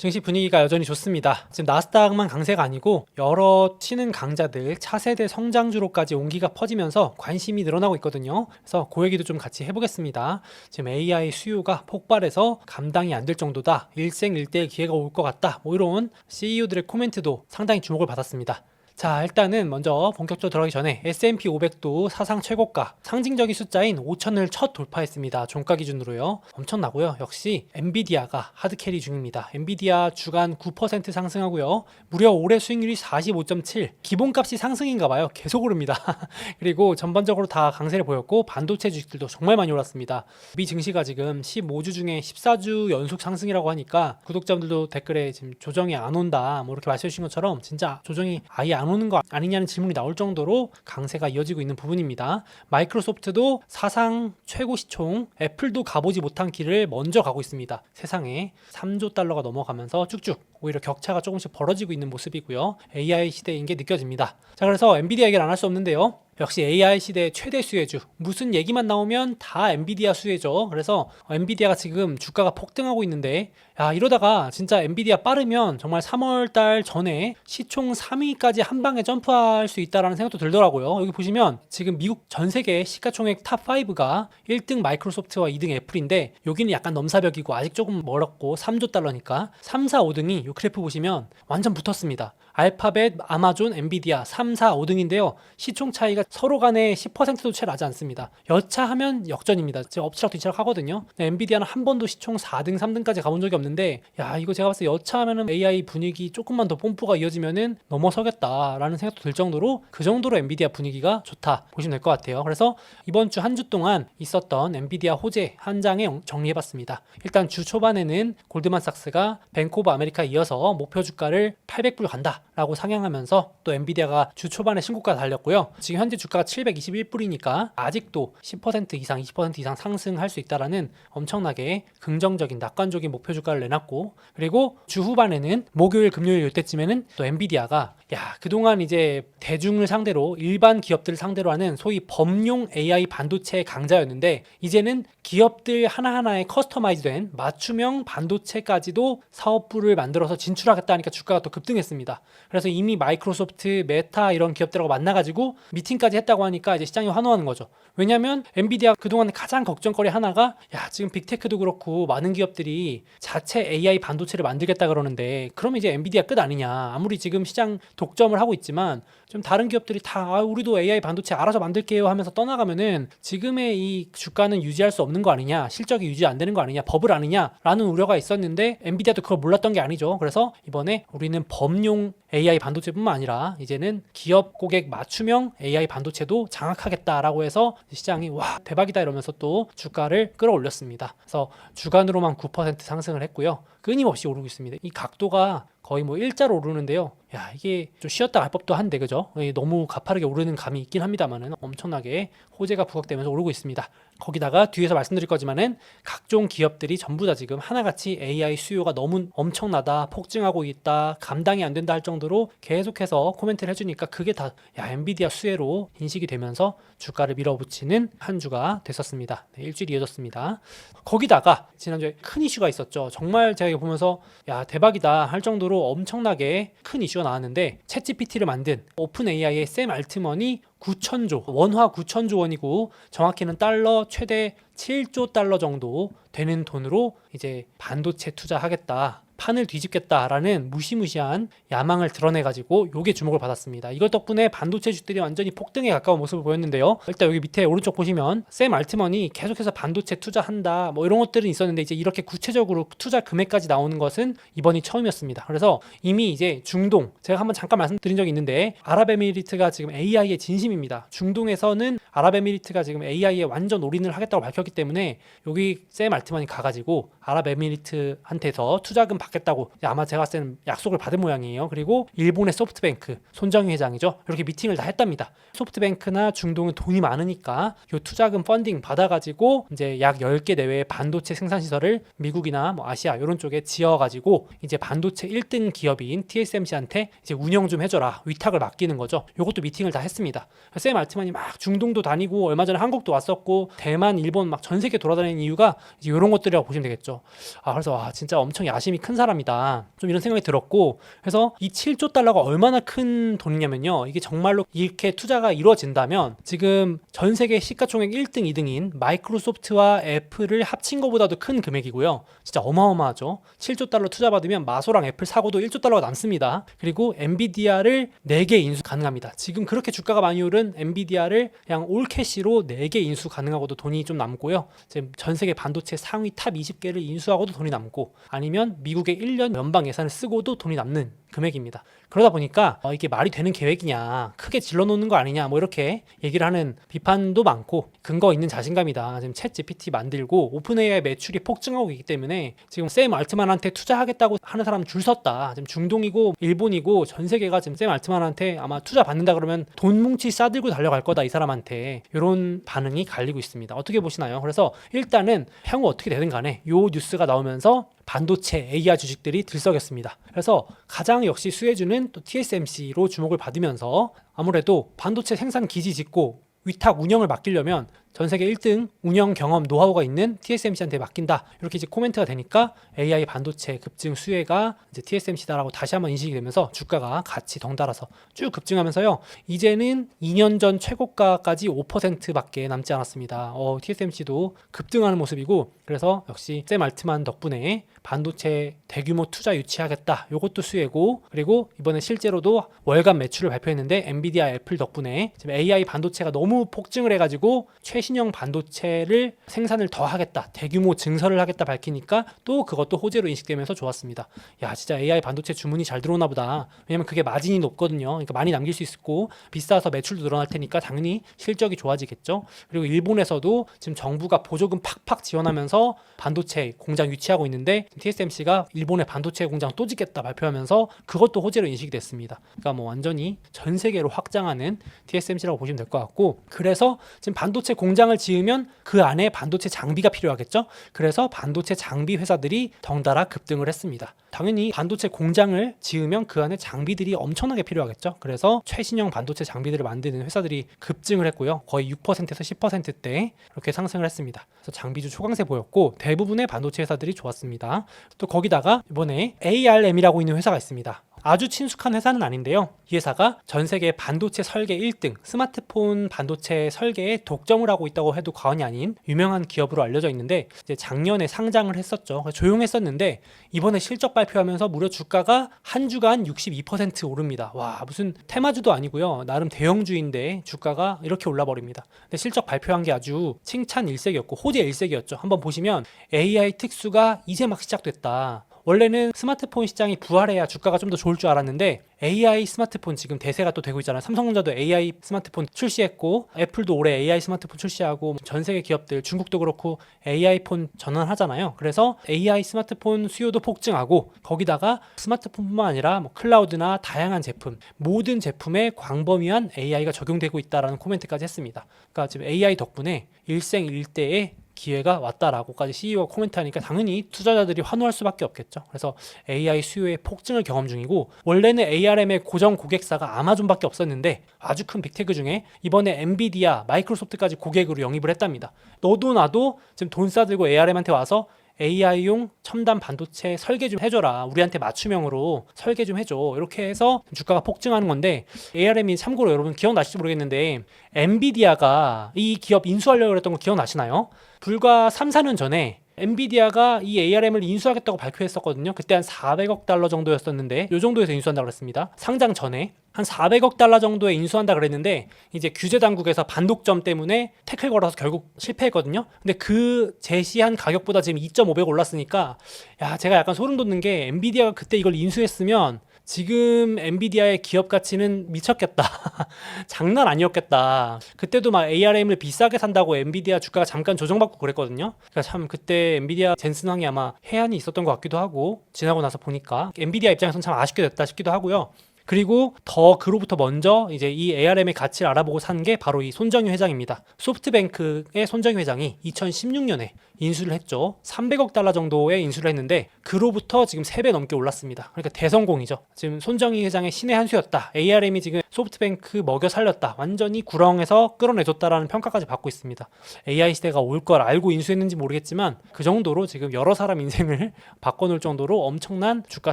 증시 분위기가 여전히 좋습니다. 지금 나스닥만 강세가 아니고 여러 치는 강자들 차세대 성장주로까지 온기가 퍼지면서 관심이 늘어나고 있거든요. 그래서 그 얘기도 좀 같이 해보겠습니다. 지금 AI 수요가 폭발해서 감당이 안 될 정도다. 일생일대의 기회가 올 것 같다. 뭐 이런 CEO들의 코멘트도 상당히 주목을 받았습니다. 자, 일단은 먼저 본격적으로 들어가기 전에 S&P 500도 사상 최고가 상징적인 숫자인 5천을 첫 돌파했습니다. 종가 기준으로요. 엄청나고요. 역시 엔비디아가 하드캐리 중입니다. 엔비디아 주간 9% 상승하고요. 무려 올해 수익률이 45.7. 기본값이 상승인가 봐요. 계속 오릅니다. 그리고 전반적으로 다 강세를 보였고 반도체 주식들도 정말 많이 올랐습니다. 미 증시가 지금 15주 중에 14주 연속 상승이라고 하니까 구독자분들도 댓글에 지금 조정이 안 온다 뭐 이렇게 말씀해 주신 것처럼 진짜 조정이 아예 안 오는 거 아니냐는 질문이 나올 정도로 강세가 이어지고 있는 부분입니다. 마이크로소프트도 사상 최고 시총, 애플도 가보지 못한 길을 먼저 가고 있습니다. 세상에 3조 달러가 넘어가면서 쭉쭉 오히려 격차가 조금씩 벌어지고 있는 모습이고요. AI 시대인 게 느껴집니다. 자, 그래서 엔비디아 얘기를 안 할 수 없는데요. 역시 AI 시대의 최대 수혜주. 무슨 얘기만 나오면 다 엔비디아 수혜죠. 그래서 엔비디아가 지금 주가가 폭등하고 있는데, 야, 이러다가 진짜 엔비디아 빠르면 정말 3월 달 전에 시총 3위까지 한 방에 점프할 수 있다라는 생각도 들더라고요. 여기 보시면 지금 미국 전 세계 시가총액 탑 5가 1등 마이크로소프트와 2등 애플인데, 여기는 약간 넘사벽이고 아직 조금 멀었고 3조 달러니까 3, 4, 5등이 이 그래프 보시면 완전 붙었습니다. 알파벳, 아마존, 엔비디아 3, 4, 5등인데요. 시총 차이가 서로 간에 10%도 채 나지 않습니다. 여차하면 역전입니다. 제가 엎치락 뒤치락 하거든요. 근데 엔비디아는 한 번도 시총 4등, 3등까지 가본 적이 없는 데 야 이거 제가 봤을 때 여차하면은 AI 분위기 조금만 더 뽐뿌가 이어지면은 넘어서겠다라는 생각도 들 정도로 그 정도로 엔비디아 분위기가 좋다 보시면 될 것 같아요. 그래서 이번 주 한 주 동안 있었던 엔비디아 호재 한 장에 정리해봤습니다. 일단 주 초반에는 골드만삭스가 오브 아메리카 이어서 목표 주가를 800불 간다라고 상향하면서 또 엔비디아가 주 초반에 신고가 달렸고요. 지금 현재 주가가 721불이니까 아직도 10% 이상, 20% 이상 상승할 수 있다라는 엄청나게 긍정적인 낙관적인 목표 주가 를 내놨고 그리고 주 후반에는 목요일, 금요일 이때쯤에는 또 엔비디아가 야 그동안 이제 대중을 상대로 일반 기업들을 상대로 하는 소위 범용 AI 반도체 강자였는데 이제는 기업들 하나하나에 커스터마이즈된 맞춤형 반도체까지도 사업부를 만들어서 진출하겠다 하니까 주가가 또 급등했습니다. 그래서 이미 마이크로소프트, 메타 이런 기업들하고 만나가지고 미팅까지 했다고 하니까 이제 시장이 환호하는 거죠. 왜냐하면 엔비디아 그동안 가장 걱정거리 하나가 야 지금 빅테크도 그렇고 많은 기업들이 자체 AI 반도체를 만들겠다 그러는데 그러면 이제 엔비디아 끝 아니냐. 아무리 지금 시장 독점을 하고 있지만 좀 다른 기업들이 다 아, 우리도 AI 반도체 알아서 만들게요. 하면서 떠나가면은 지금의 이 주가는 유지할 수 없는 거 아니냐 실적이 유지 안 되는 거 아니냐 버블 아니냐라는 우려가 있었는데 엔비디아도 그걸 몰랐던 게 아니죠. 그래서 이번에 우리는 범용 AI 반도체뿐만 아니라 이제는 기업 고객 맞춤형 AI 반도체도 장악하겠다라고 해서 시장이 와 대박이다. 이러면서 또 주가를 끌어올렸습니다. 그래서 주간으로만 9% 상승을 했고요. 끊임없이 오르고 있습니다. 이 각도가 거의 뭐 일자로 오르는데요. 야 이게 좀 쉬었다 갈 법도 한데 그죠? 너무 가파르게 오르는 감이 있긴 합니다만은 엄청나게 호재가 부각되면서 오르고 있습니다. 거기다가 뒤에서 말씀드릴 거지만은 각종 기업들이 전부 다 지금 하나같이 AI 수요가 너무 엄청나다, 폭증하고 있다, 감당이 안 된다 할 정도로 계속해서 코멘트를 해주니까 그게 다 야 엔비디아 수혜로 인식이 되면서 주가를 밀어붙이는 한 주가 됐었습니다. 네, 일주일 이어졌습니다. 거기다가 지난주에 큰 이슈가 있었죠. 정말 제가 보면서 야 대박이다 할 정도로 엄청나게 큰 이슈가 나왔는데 챗GPT를 만든 오픈 AI의 샘 알트먼이 9천조 원화 9천조 원이고 정확히는 달러 최대 7조 달러 정도 되는 돈으로 이제 반도체 투자하겠다. 판을 뒤집겠다라는 무시무시한 야망을 드러내가지고 요게 주목을 받았습니다. 이것 덕분에 반도체 주들이 완전히 폭등에 가까운 모습을 보였는데요. 일단 여기 밑에 오른쪽 보시면 샘 알트먼이 계속해서 반도체 투자한다 뭐 이런 것들은 있었는데 이제 이렇게 구체적으로 투자 금액까지 나오는 것은 이번이 처음이었습니다. 그래서 이미 이제 중동 제가 한번 잠깐 말씀드린 적이 있는데 아랍에미리트가 지금 AI의 진심입니다. 중동에서는 아랍에미리트가 지금 AI에 완전 올인을 하겠다고 밝혔기 때문에 여기 샘 알트먼이 가가지고 아랍에미리트한테서 투자금 받 겠다고 아마 제가 봤을 때는 약속을 받은 모양이에요. 그리고 일본의 소프트뱅크 손정희 회장이죠. 이렇게 미팅을 다 했답니다. 소프트뱅크나 중동은 돈이 많으니까 요 투자금 펀딩 받아가지고 이제 약 10개 내외의 반도체 생산 시설을 미국이나 뭐 아시아 이런 쪽에 지어가지고 이제 반도체 1등 기업인 TSMC한테 이제 운영 좀 해줘라 위탁을 맡기는 거죠. 요것도 미팅을 다 했습니다. 샘 알트만이 막 중동도 다니고 얼마 전에 한국도 왔었고 대만, 일본 막 전 세계 돌아다니는 이유가 이제 이런 것들이라고 보시면 되겠죠. 아 그래서 와 진짜 엄청 야심이 큰 사람이다. 좀 이런 생각이 들었고 그래서 이 7조 달러가 얼마나 큰 돈이냐면요. 이게 정말로 이렇게 투자가 이루어진다면 지금 전 세계 시가총액 1등, 2등인 마이크로소프트와 애플을 합친 것보다도 큰 금액이고요. 진짜 어마어마하죠. 7조 달러 투자 받으면 마소랑 애플 사고도 1조 달러가 남습니다. 그리고 엔비디아를 4개 인수 가능합니다. 지금 그렇게 주가가 많이 오른 엔비디아를 그냥 올 캐시로 4개 인수 가능하고도 돈이 좀 남고요. 지금 전 세계 반도체 상위 탑 20개를 인수하고도 돈이 남고 아니면 미국의 1년 연방 예산을 쓰고도 돈이 남는 금액입니다. 그러다 보니까 어, 이게 말이 되는 계획이냐, 크게 질러놓는 거 아니냐, 뭐 이렇게 얘기를 하는 비판도 많고 근거 있는 자신감이다. 지금 챗 GPT 만들고 오픈 AI 매출이 폭증하고 있기 때문에 지금 샘 알트만한테 투자하겠다고 하는 사람 줄 섰다. 지금 중동이고 일본이고 전 세계가 지금 샘 알트만한테 아마 투자 받는다 그러면 돈 뭉치 싸들고 달려갈 거다 이 사람한테 이런 반응이 갈리고 있습니다. 어떻게 보시나요? 그래서 일단은 향후 어떻게 되든 간에 요 뉴스가 나오면서 반도체 AI 주식들이 들썩였습니다. 그래서 가장 역시 수혜주는 또 TSMC로 주목을 받으면서 아무래도 반도체 생산 기지 짓고 위탁 운영을 맡기려면 전 세계 1등 운영 경험 노하우가 있는 TSMC한테 맡긴다. 이렇게 이제 코멘트가 되니까 AI 반도체 급증 수혜가 이제 TSMC다라고 다시 한번 인식이 되면서 주가가 같이 덩달아서 쭉 급증하면서요. 이제는 2년 전 최고가까지 5%밖에 남지 않았습니다. 어, TSMC도 급등하는 모습이고 그래서 역시 샘 알트만 덕분에 반도체 대규모 투자 유치하겠다. 요것도 수혜고 그리고 이번에 실제로도 월간 매출을 발표했는데 엔비디아 애플 덕분에 지금 AI 반도체가 너무 폭증을 해가지고 최 신형 반도체를 생산을 더 하겠다. 대규모 증설을 하겠다 밝히니까 또 그것도 호재로 인식되면서 좋았습니다. 야 진짜 AI 반도체 주문이 잘 들어오나 보다. 왜냐면 그게 마진이 높거든요. 그러니까 많이 남길 수 있고 비싸서 매출도 늘어날 테니까 당연히 실적이 좋아지겠죠. 그리고 일본에서도 지금 정부가 보조금 팍팍 지원하면서 반도체 공장 유치하고 있는데 TSMC가 일본의 반도체 공장 또 짓겠다 발표하면서 그것도 호재로 인식이 됐습니다. 그러니까 뭐 완전히 전 세계로 확장하는 TSMC라고 보시면 될 것 같고 그래서 지금 반도체 공 장을 지으면 그 안에 반도체 장비가 필요하겠죠. 그래서 반도체 장비 회사들이 덩달아 급등을 했습니다. 당연히 반도체 공장을 지으면 그 안에 장비들이 엄청나게 필요하겠죠. 그래서 최신형 반도체 장비들을 만드는 회사들이 급증을 했고요. 거의 6%에서 10%대 이렇게 상승을 했습니다. 그래서 장비주 초강세 보였고 대부분의 반도체 회사들이 좋았습니다. 또 거기다가 이번에 ARM이라고 있는 회사가 있습니다. 아주 친숙한 회사는 아닌데요. 이 회사가 전 세계 반도체 설계 1등, 스마트폰 반도체 설계에 독점을 하고 있다고 해도 과언이 아닌 유명한 기업으로 알려져 있는데 이제 작년에 상장을 했었죠. 조용했었는데 이번에 실적 발표하면서 무려 주가가 한 주간 62% 오릅니다. 와 무슨 테마주도 아니고요. 나름 대형주인데 주가가 이렇게 올라버립니다. 근데 실적 발표한 게 아주 칭찬 일색이었고 호재 일색이었죠. 한번 보시면 AI 특수가 이제 막 시작됐다. 원래는 스마트폰 시장이 부활해야 주가가 좀 더 좋을 줄 알았는데 AI 스마트폰 지금 대세가 또 되고 있잖아요. 삼성전자도 AI 스마트폰 출시했고 애플도 올해 AI 스마트폰 출시하고 전 세계 기업들 중국도 그렇고 AI 폰 전환하잖아요. 그래서 AI 스마트폰 수요도 폭증하고 거기다가 스마트폰뿐만 아니라 뭐 클라우드나 다양한 제품 모든 제품에 광범위한 AI가 적용되고 있다라는 코멘트까지 했습니다. 그러니까 지금 AI 덕분에 일생일대의 기회가 왔다라고까지 CEO가 코멘트하니까 당연히 투자자들이 환호할 수밖에 없겠죠. 그래서 AI 수요의 폭증을 경험 중이고 원래는 ARM의 고정 고객사가 아마존밖에 없었는데 아주 큰 빅테크 중에 이번에 엔비디아, 마이크로소프트까지 고객으로 영입을 했답니다. 너도 나도 지금 돈 싸들고 ARM한테 와서 AI용 첨단 반도체 설계 좀 해줘라. 우리한테 맞춤형으로 설계 좀 해줘. 이렇게 해서 주가가 폭증하는 건데 ARM이 참고로 여러분 기억나실지 모르겠는데 엔비디아가 이 기업 인수하려고 했던 거 기억나시나요? 불과 3, 4년 전에 엔비디아가 이 ARM을 인수하겠다고 발표했었거든요. 그때 한 400억 달러 정도였었는데 이 정도에서 인수한다 그랬습니다. 상장 전에 한 400억 달러 정도에 인수한다 그랬는데 이제 규제 당국에서 반독점 때문에 태클 걸어서 결국 실패했거든요. 근데 그 제시한 가격보다 지금 2.5배 올랐으니까 야 제가 약간 소름 돋는 게 엔비디아가 그때 이걸 인수했으면 지금 엔비디아의 기업 가치는 미쳤겠다. 장난 아니었겠다. 그때도 막 ARM을 비싸게 산다고 엔비디아 주가가 잠깐 조정받고 그랬거든요. 그러니까 참 그때 엔비디아 젠슨 황이 아마 해안이 있었던 것 같기도 하고 지나고 나서 보니까 엔비디아 입장에서는 참 아쉽게 됐다 싶기도 하고요. 그리고 더 그로부터 먼저 이제 이 ARM의 가치를 알아보고 산 게 바로 이 손정유 회장입니다. 소프트뱅크의 손정유 회장이 2016년에 인수를 했죠. 300억 달러 정도의 인수를 했는데 그로부터 지금 3배 넘게 올랐습니다. 그러니까 대성공이죠. 지금 손정희 회장의 신의 한 수였다. ARM이 지금 소프트뱅크 먹여 살렸다. 완전히 구렁에서 끌어내줬다라는 평가까지 받고 있습니다. AI 시대가 올 걸 알고 인수했는지 모르겠지만 그 정도로 지금 여러 사람 인생을 바꿔놓을 정도로 엄청난 주가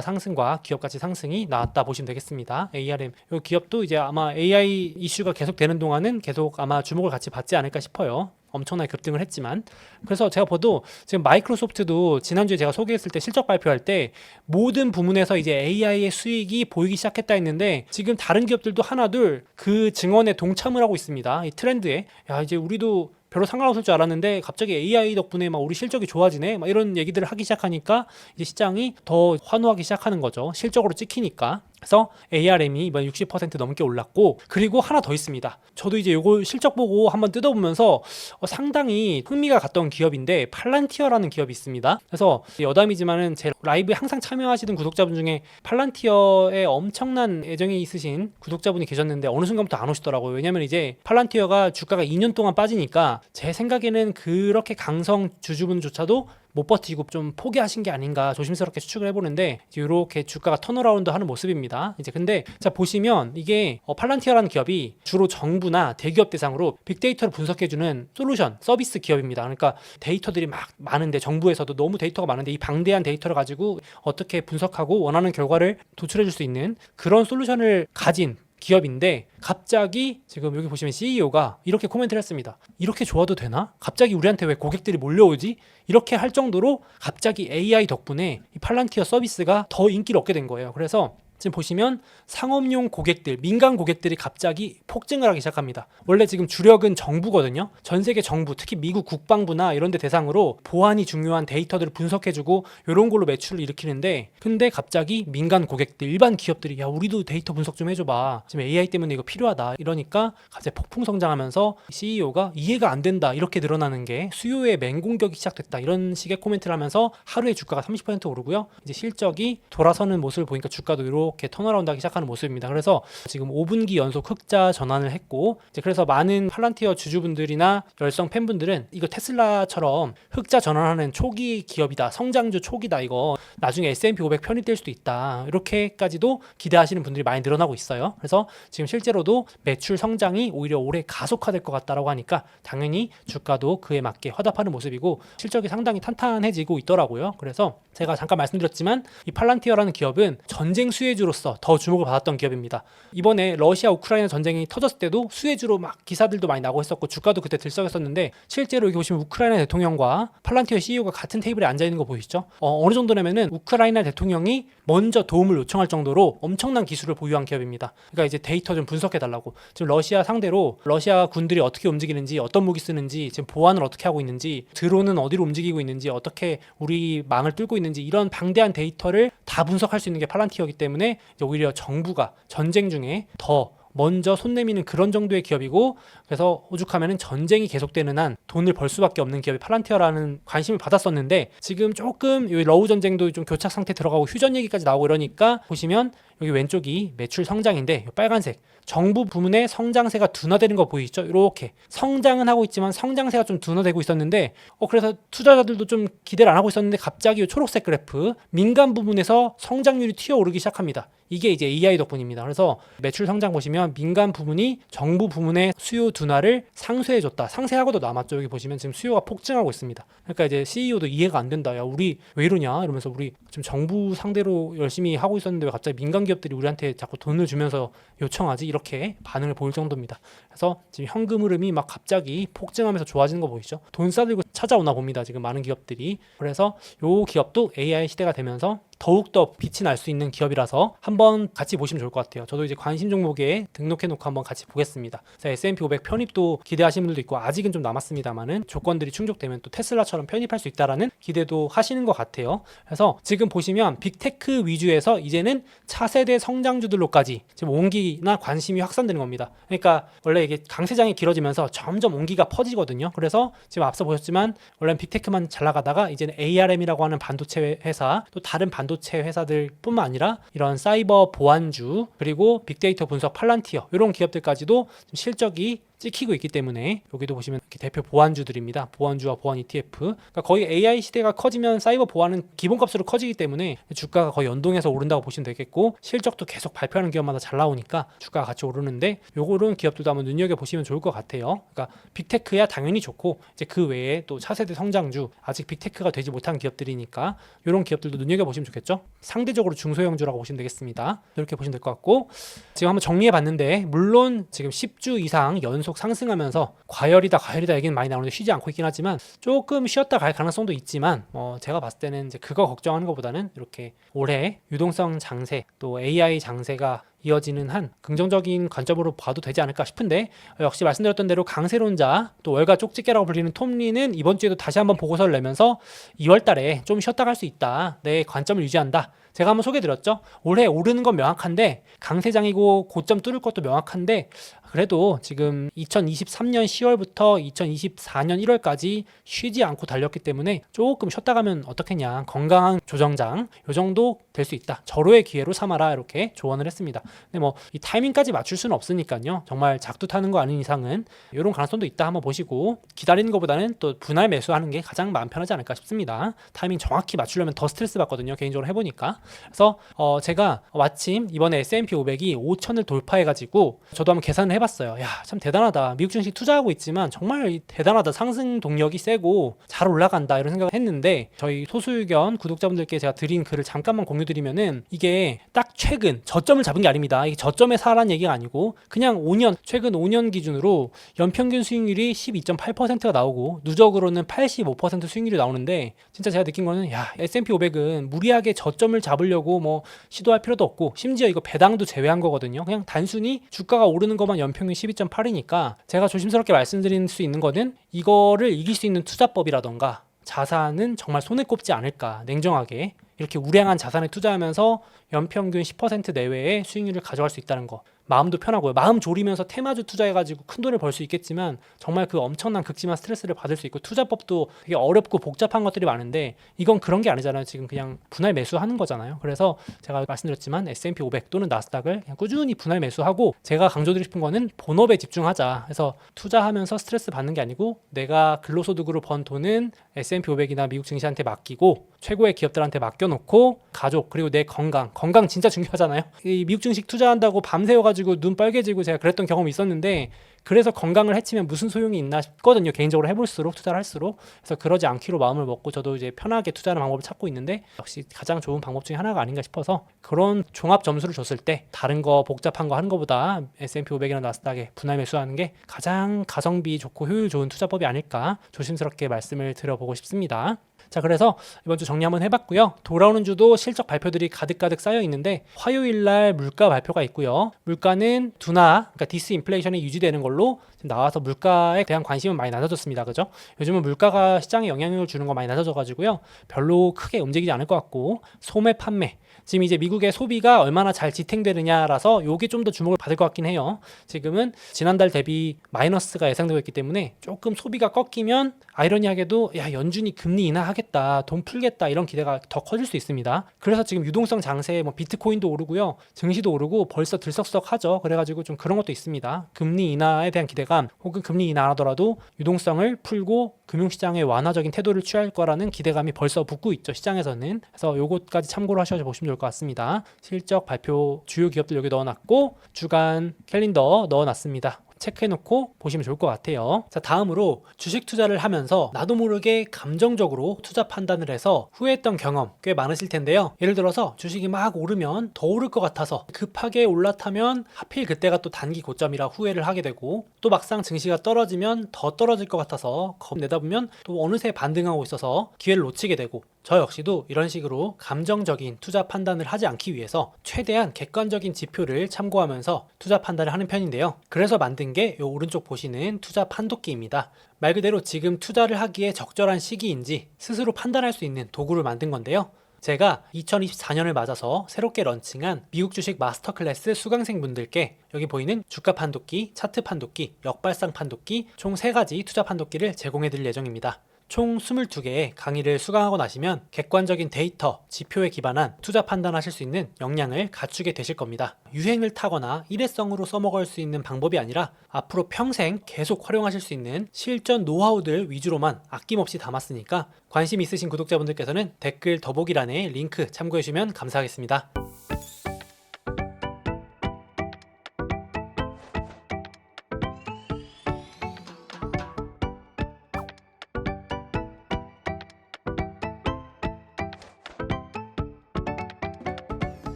상승과 기업 가치 상승이 나왔다 보시면 되겠습니다. ARM 이 기업도 이제 아마 AI 이슈가 계속 되는 동안은 계속 아마 주목을 같이 받지 않을까 싶어요. 엄청나게 급등을 했지만. 그래서 제가 봐도 지금 마이크로소프트도 지난주에 제가 소개했을 때 실적 발표할 때 모든 부문에서 이제 AI의 수익이 보이기 시작했다 했는데 지금 다른 기업들도 하나둘 그 증언에 동참을 하고 있습니다. 이 트렌드에. 야 이제 우리도 별로 상관없을 줄 알았는데 갑자기 AI 덕분에 막 우리 실적이 좋아지네? 막 이런 얘기들을 하기 시작하니까 이제 시장이 더 환호하기 시작하는 거죠. 실적으로 찍히니까 그래서 ARM이 이번 60% 넘게 올랐고 그리고 하나 더 있습니다. 저도 이제 요거 실적 보고 한번 뜯어보면서 어, 상당히 흥미가 갔던 기업인데 팔란티어라는 기업이 있습니다. 그래서 여담이지만은 제 라이브에 항상 참여하시던 구독자분 중에 팔란티어에 엄청난 애정이 있으신 구독자분이 계셨는데 어느 순간부터 안 오시더라고요. 왜냐면 이제 팔란티어가 주가가 2년 동안 빠지니까 제 생각에는 그렇게 강성 주주분조차도 못 버티고 좀 포기하신 게 아닌가 조심스럽게 추측을 해보는데 이렇게 주가가 턴어라운드 하는 모습입니다. 이제 근데 자 보시면 이게 어, 팔란티어라는 기업이 주로 정부나 대기업 대상으로 빅데이터를 분석해주는 솔루션 서비스 기업입니다. 그러니까 데이터들이 막 많은데 정부에서도 너무 데이터가 많은데 이 방대한 데이터를 가지고 어떻게 분석하고 원하는 결과를 도출해줄 수 있는 그런 솔루션을 가진 기업인데 갑자기 지금 여기 보시면 CEO가 이렇게 코멘트를 했습니다. 이렇게 좋아도 되나? 갑자기 우리한테 왜 고객들이 몰려오지? 이렇게 할 정도로 갑자기 AI 덕분에 이 팔란티어 서비스가 더 인기를 얻게 된 거예요. 그래서 지금 보시면 상업용 고객들, 민간 고객들이 갑자기 폭증을 하기 시작합니다. 원래 지금 주력은 정부거든요. 전 세계 정부, 특히 미국 국방부나 이런 데 대상으로 보안이 중요한 데이터들을 분석해주고 이런 걸로 매출을 일으키는데 근데 갑자기 민간 고객들, 일반 기업들이 야 우리도 데이터 분석 좀 해줘봐. 지금 AI 때문에 이거 필요하다. 이러니까 갑자기 폭풍 성장하면서 CEO가 이해가 안 된다. 이렇게 늘어나는 게 수요의 맹공격이 시작됐다. 이런 식의 코멘트를 하면서 하루에 주가가 30% 오르고요. 이제 실적이 돌아서는 모습을 보니까 주가도 이렇게 이렇게 턴어라운드 하기 시작하는 모습입니다. 그래서 지금 5분기 연속 흑자 전환을 했고 이제 그래서 많은 팔란티어 주주분들이나 열성 팬분들은 이거 테슬라처럼 흑자 전환하는 초기 기업이다. 성장주 초기다. 이거 나중에 S&P 500 편입될 수도 있다. 이렇게까지도 기대하시는 분들이 많이 늘어나고 있어요. 그래서 지금 실제로도 매출 성장이 오히려 올해 가속화될 것 같다라고 하니까 당연히 주가도 그에 맞게 화답하는 모습이고 실적이 상당히 탄탄해지고 있더라고요. 그래서 제가 잠깐 말씀드렸지만 이 팔란티어라는 기업은 전쟁 수혜 주로서 더 주목을 받았던 기업입니다. 이번에 러시아 우크라이나 전쟁이 터졌을 때도 수혜주로 막 기사들도 많이 나고 했었고 주가도 그때 들썩였었는데 실제로 여기 보시면 우크라이나 대통령과 팔란티어 CEO가 같은 테이블에 앉아 있는 거 보이시죠? 어, 어느 정도냐면은 우크라이나 대통령이 먼저 도움을 요청할 정도로 엄청난 기술을 보유한 기업입니다. 그러니까 이제 데이터 좀 분석해 달라고. 지금 러시아 상대로 러시아 군들이 어떻게 움직이는지, 어떤 무기 쓰는지, 지금 보안을 어떻게 하고 있는지, 드론은 어디로 움직이고 있는지, 어떻게 우리 망을 뚫고 있는지 이런 방대한 데이터를 다 분석할 수 있는 게 팔란티어이기 때문에 이제 오히려 정부가 전쟁 중에 더 먼저 손 내미는 그런 정도의 기업이고 그래서 오죽하면은 전쟁이 계속되는 한 돈을 벌 수밖에 없는 기업이 팔란티어라는 관심을 받았었는데 지금 조금 이 러우 전쟁도 좀 교착 상태 들어가고 휴전 얘기까지 나오고 이러니까 보시면 여기 왼쪽이 매출 성장인데 빨간색 정부 부문의 성장세가 둔화되는 거 보이시죠? 이렇게 성장은 하고 있지만 성장세가 좀 둔화되고 있었는데 어 그래서 투자자들도 좀 기대를 안 하고 있었는데 갑자기 이 초록색 그래프 민간 부분에서 성장률이 튀어오르기 시작합니다. 이게 이제 AI 덕분입니다. 그래서 매출 성장 보시면 민간 부문이 정부 부문의 수요 둔화를 상쇄해 줬다. 상쇄하고도 남았죠. 여기 보시면 지금 수요가 폭증하고 있습니다. 그러니까 이제 CEO도 이해가 안 된다. 야 우리 왜 이러냐 이러면서 우리 지금 정부 상대로 열심히 하고 있었는데 왜 갑자기 민간 기업들이 우리한테 자꾸 돈을 주면서 요청하지 이렇게 반응을 보일 정도입니다. 그래서 지금 현금 흐름이 막 갑자기 폭증하면서 좋아지는 거 보이시죠? 돈 싸들고 찾아오나 봅니다. 지금 많은 기업들이. 그래서 요 기업도 AI 시대가 되면서 더욱더 빛이 날 수 있는 기업이라서 한번 같이 보시면 좋을 것 같아요. 저도 이제 관심 종목에 등록해 놓고 한번 같이 보겠습니다. S&P 500 편입도 기대하시는 분들도 있고 아직은 좀 남았습니다만은 조건들이 충족되면 또 테슬라처럼 편입할 수 있다라는 기대도 하시는 것 같아요. 그래서 지금 보시면 빅테크 위주에서 이제는 차세대 성장주들로까지 지금 온기나 관심이 확산되는 겁니다. 그러니까 원래 이게 강세장이 길어지면서 점점 온기가 퍼지거든요. 그래서 지금 앞서 보셨지만 원래 빅테크만 잘 나가다가 이제는 ARM이라고 하는 반도체 회사 또 다른 반도체 회사들뿐만 아니라 이런 사이버 보안주 그리고 빅데이터 분석 팔란티어 이런 기업들까지도 실적이 찍히고 있기 때문에 여기도 보시면 대표 보안주들입니다. 보안주와 보안 ETF. 그러니까 거의 AI 시대가 커지면 사이버 보안은 기본값으로 커지기 때문에 주가가 거의 연동해서 오른다고 보시면 되겠고 실적도 계속 발표하는 기업마다 잘 나오니까 주가가 같이 오르는데 요거는 기업들도 한번 눈여겨 보시면 좋을 것 같아요. 그러니까 빅테크야 당연히 좋고 이제 그 외에 또 차세대 성장주 아직 빅테크가 되지 못한 기업들이니까 이런 기업들도 눈여겨 보시면 좋겠죠. 상대적으로 중소형주라고 보시면 되겠습니다. 이렇게 보시면 될 것 같고 지금 한번 정리해 봤는데 물론 지금 10주 이상 연속 상승하면서 과열이다 과열이다 얘기는 많이 나오는데 쉬지 않고 있긴 하지만 조금 쉬었다 갈 가능성도 있지만 어 제가 봤을 때는 이제 그거 걱정하는 것보다는 이렇게 올해 유동성 장세 또 AI 장세가 이어지는 한 긍정적인 관점으로 봐도 되지 않을까 싶은데 어, 역시 말씀드렸던 대로 강세론자 또 월가 쪽집게라고 불리는 톰리는 이번 주에도 다시 한번 보고서를 내면서 2월 달에 좀 쉬었다 갈 수 있다. 내 관점을 유지한다. 제가 한번 소개드렸죠. 올해 오르는 건 명확한데 강세장이고 고점 뚫을 것도 명확한데 그래도 지금 2023년 10월부터 2024년 1월까지 쉬지 않고 달렸기 때문에 조금 쉬었다 가면 어떻겠냐 건강한 조정장 요 정도 될 수 있다. 절호의 기회로 삼아라 이렇게 조언을 했습니다. 근데 뭐 이 타이밍까지 맞출 수는 없으니까요. 정말 작두 타는 거 아닌 이상은 이런 가능성도 있다 한번 보시고 기다리는 것보다는 또 분할 매수하는 게 가장 마음 편하지 않을까 싶습니다. 타이밍 정확히 맞추려면 더 스트레스 받거든요 개인적으로 해보니까. 그래서 어 제가 마침 이번에 S&P 500이 5천을 돌파해가지고 저도 한번 계산을 해 봤어요. 야, 참 대단하다. 미국 증시 투자하고 있지만 정말 대단하다. 상승 동력이 세고 잘 올라간다. 이런 생각을 했는데 저희 소수의견 구독자분들께 제가 드린 글을 잠깐만 공유드리면은 이게 딱 최근 저점을 잡은 게 아닙니다. 이게 저점에 사라는 얘기가 아니고 그냥 5년, 최근 5년 기준으로 연평균 수익률이 12.8%가 나오고 누적으로는 85% 수익률이 나오는데 진짜 제가 느낀 거는 야, S&P 500은 무리하게 저점을 잡으려고 뭐 시도할 필요도 없고 심지어 이거 배당도 제외한 거거든요. 그냥 단순히 주가가 오르는 것만 연평균 12.8이니까 제가 조심스럽게 말씀드릴 수 있는 거는 이거를 이길 수 있는 투자법이라던가 자산은 정말 손에 꼽지 않을까 냉정하게 이렇게 우량한 자산에 투자하면서 연평균 10% 내외의 수익률을 가져갈 수 있다는 거 마음도 편하고요. 마음 졸이면서 테마주 투자해가지고 큰 돈을 벌 수 있겠지만 정말 그 엄청난 극심한 스트레스를 받을 수 있고 투자법도 되게 어렵고 복잡한 것들이 많은데 이건 그런 게 아니잖아요. 지금 그냥 분할 매수하는 거잖아요. 그래서 제가 말씀드렸지만 S&P 500 또는 나스닥을 꾸준히 분할 매수하고 제가 강조드리고 싶은 거는 본업에 집중하자. 그래서 투자하면서 스트레스 받는 게 아니고 내가 근로소득으로 번 돈은 S&P 500이나 미국 증시한테 맡기고 최고의 기업들한테 맡겨놓고 가족 그리고 내 건강 건강 진짜 중요하잖아요. 이 미국 증시 투자한다고 밤새워가지고 눈 빨개지고 제가 그랬던 경험이 있었는데 그래서 건강을 해치면 무슨 소용이 있나 싶거든요. 개인적으로 해볼수록 투자를 할수록 그래서 그러지 않기로 마음을 먹고 저도 이제 편하게 투자하는 방법을 찾고 있는데 역시 가장 좋은 방법 중에 하나가 아닌가 싶어서 그런 종합 점수를 줬을 때 다른 거 복잡한 거 하는 것보다 S&P 500이나 나스닥에 분할 매수하는 게 가장 가성비 좋고 효율 좋은 투자법이 아닐까 조심스럽게 말씀을 드려보고 싶습니다. 자, 그래서 이번 주 정리 한번 해봤고요. 돌아오는 주도 실적 발표들이 가득가득 쌓여 있는데 화요일 날 물가 발표가 있고요. 물가는 둔화, 그러니까 디스 인플레이션이 유지되는 걸로 나와서 물가에 대한 관심은 많이 낮아졌습니다. 그죠? 요즘은 물가가 시장에 영향을 주는 거 많이 낮아져가지고요. 별로 크게 움직이지 않을 것 같고 소매 판매 지금 이제 미국의 소비가 얼마나 잘 지탱되느냐라서 요게 좀 더 주목을 받을 것 같긴 해요. 지금은 지난달 대비 마이너스가 예상되고 있기 때문에 조금 소비가 꺾이면 아이러니하게도 야 연준이 금리 인하하겠 다, 돈 풀겠다 이런 기대가 더 커질 수 있습니다. 그래서 지금 유동성 장세에 뭐 비트코인도 오르고요, 증시도 오르고 벌써 들썩썩하죠. 그래가지고 좀 그런 것도 있습니다. 금리 인하에 대한 기대감 혹은 금리 인하 안 하더라도 유동성을 풀고 금융시장에 완화적인 태도를 취할 거라는 기대감이 벌써 붙고 있죠 시장에서는 그래서 요것까지 참고로 하셔서 보시면 좋을 것 같습니다 실적 발표 주요 기업들 여기 넣어놨고 주간 캘린더 넣어놨습니다 체크해놓고 보시면 좋을 것 같아요. 자, 다음으로 주식 투자를 하면서 나도 모르게 감정적으로 투자 판단을 해서 후회했던 경험 꽤 많으실 텐데요. 예를 들어서 주식이 막 오르면 더 오를 것 같아서 급하게 올라타면 하필 그때가 또 단기 고점이라 후회를 하게 되고 또 막상 증시가 떨어지면 더 떨어질 것 같아서 겁내다 보면 또 어느새 반등하고 있어서 기회를 놓치게 되고 저 역시도 이런 식으로 감정적인 투자 판단을 하지 않기 위해서 최대한 객관적인 지표를 참고하면서 투자 판단을 하는 편인데요. 그래서 만든 게 이 오른쪽 보시는 투자 판독기입니다. 말 그대로 지금 투자를 하기에 적절한 시기인지 스스로 판단할 수 있는 도구를 만든 건데요. 제가 2024년을 맞아서 새롭게 런칭한 미국 주식 마스터 클래스 수강생분들께 여기 보이는 주가 판독기, 차트 판독기, 역발상 판독기 총 3가지 투자 판독기를 제공해 드릴 예정입니다. 총 22개의 강의를 수강하고 나시면 객관적인 데이터, 지표에 기반한 투자 판단하실 수 있는 역량을 갖추게 되실 겁니다. 유행을 타거나 일회성으로 써먹을 수 있는 방법이 아니라 앞으로 평생 계속 활용하실 수 있는 실전 노하우들 위주로만 아낌없이 담았으니까 관심 있으신 구독자분들께서는 댓글 더보기란에 링크 참고해 주시면 감사하겠습니다.